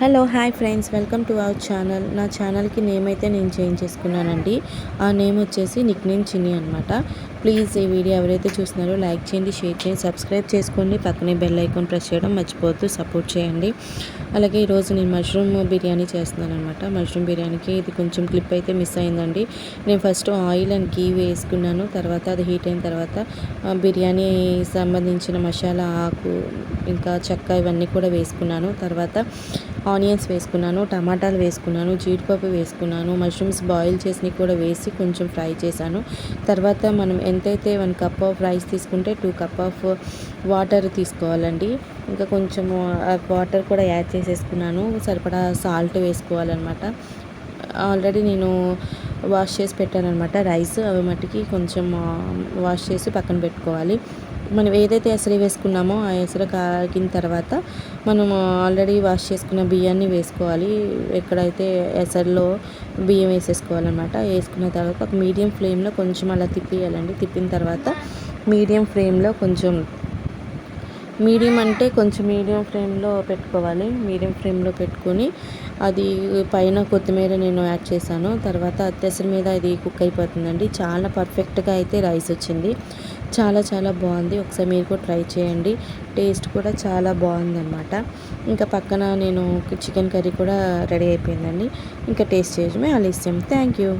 Hello hi friends. Welcome to our channel. నా ఛానల్కి name అయితే నేను చేంజ్ చేసుకున్నానండి. ఆ నేమ్ వచ్చేసి నిక్ నేమ్ చిన్ని అనమాట ప్లీజ్ ఈ వీడియో ఎవరైతే చూస్తున్నారో లైక్ చేయండి షేర్ చేయండి సబ్స్క్రైబ్ చేసుకోండి. పక్కనే బెల్ ఐకాన్ ప్రెస్ చేయడం మర్చిపోవద్దు. సపోర్ట్ చేయండి. అలాగే ఈరోజు నేను మష్రూమ్ బిర్యానీ చేస్తున్నాను అనమాట మష్రూమ్ బిర్యానీకి ఇది కొంచెం క్లిప్ అయితే మిస్ అయిందండి. నేను ఫస్ట్ ఆయిల్ అండ్ గీ వేసుకున్నాను. తర్వాత అది హీట్ అయిన తర్వాత బిర్యానీ సంబంధించిన మసాలా ఆకు ఇంకా చెక్క ఇవన్నీ కూడా వేసుకున్నాను. తర్వాత ఆనియన్స్ వేసుకున్నాను టమాటాలు వేసుకున్నాను జీడిపప్పు వేసుకున్నాను మష్రూమ్స్ బాయిల్ చేసినవి కూడా వేసి కొంచెం ఫ్రై చేశాను. తర్వాత మనం ఎంతైతే వన్ కప్ ఆఫ్ రైస్ తీసుకుంటే టూ కప్ ఆఫ్ వాటర్ తీసుకోవాలండి. ఇంకా కొంచెం వాటర్ కూడా యాడ్ చేసేసుకున్నాను. సరిపడా సాల్ట్ వేసుకోవాలన్నమాట. ఆల్రెడీ నేను వాష్ చేసి పెట్టాను అనమాట రైస్ అవి మట్టికి కొంచెం వాష్ చేసి పక్కన పెట్టుకోవాలి. మనం ఏదైతే ఎసరి వేసుకున్నామో ఆ ఎసరు కాగిన తర్వాత మనం ఆల్రెడీ వాష్ చేసుకున్న బియ్యాన్ని వేసుకోవాలి. ఎక్కడైతే ఎసరిలో బియ్యం వేసేసుకోవాలన్నమాట వేసుకున్న తర్వాత ఒక మీడియం ఫ్లేమ్లో కొంచెం అలా తిప్పేయాలండి. తిప్పిన తర్వాత మీడియం ఫ్లేమ్లో కొంచెం మీడియం అంటే కొంచెం మీడియం ఫ్లేమ్లో పెట్టుకోవాలి. మీడియం ఫ్లేమ్లో పెట్టుకొని అది పైన కొత్తిమీర నేను యాడ్ చేశాను. తర్వాత అత్తెసరి మీద అది కుక్ అయిపోతుందండి. చాలా పర్ఫెక్ట్గా అయితే రైస్ వచ్చింది. చాలా చాలా బాగుంది. ఒకసారి మీరు కూడా ట్రై చేయండి. టేస్ట్ కూడా చాలా బాగుందన్నమాట. ఇంకా పక్కన నేను చికెన్ కర్రీ కూడా రెడీ అయిపోయిందండి. ఇంకా టేస్ట్ చేయడమే ఆలస్యం. Thank you.